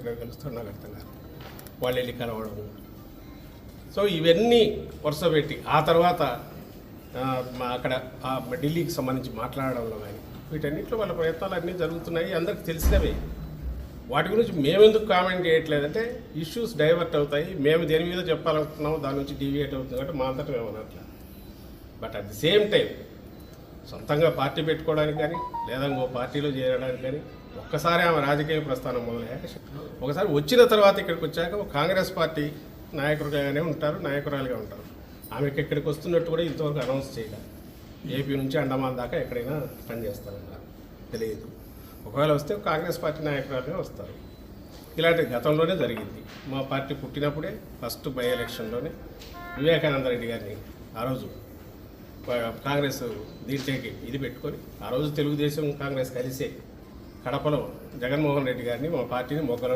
ఎక్కడ కలుస్తారో నాకు అర్థం కాదు వాళ్ళు వెళ్ళి కలవడం. సో ఇవన్నీ వరుస పెట్టి ఆ తర్వాత మా అక్కడ ఢిల్లీకి సంబంధించి మాట్లాడడంలో కానీ వీటన్నిటిలో వాళ్ళ ప్రయత్నాలు అన్నీ జరుగుతున్నాయి. అందరికి తెలిసినవే. వాటి గురించి మేమెందుకు కామెంట్ చేయట్లేదంటే ఇష్యూస్ డైవర్ట్ అవుతాయి. మేము దేని మీద చెప్పాలనుకుంటున్నాము దాని నుంచి డీవియేట్ అవుతుంది. కాబట్టి మా అంతటా మేము అనట్లేదు but at the same time సొంతంగా పార్టీ పెట్టుకోవడానికి కానీ లేదా ఇంకో పార్టీలో చేరడానికి కానీ ఒక్కసారి ఆమె రాజకీయ ప్రస్థానం మొదలయ్యాక ఒకసారి వచ్చిన తర్వాత ఇక్కడికి వచ్చాక కాంగ్రెస్ పార్టీ నాయకుడిగానే ఉంటారు నాయకురాలుగా ఉంటారు. ఆమెకి ఇక్కడికి వస్తున్నట్టు కూడా ఇంతవరకు అనౌన్స్ చేయలేదు ఏపీ నుంచి అండమాన్ దాకా ఎక్కడైనా పనిచేస్తారన్నారు తెలియదు. ఒకవేళ వస్తే కాంగ్రెస్ పార్టీ నాయకురాలుగా వస్తారు. ఇలాంటి గతంలోనే జరిగింది. మా పార్టీ పుట్టినప్పుడే ఫస్ట్ బై ఎలక్షన్లోనే వివేకానంద రెడ్డి గారిని ఆ రోజు కాంగ్రెస్ దీంట్లోకి ఇది పెట్టుకొని ఆ రోజు తెలుగుదేశం కాంగ్రెస్ కలిసే కడపలో జగన్మోహన్ రెడ్డి గారిని మా పార్టీని మొగ్గలో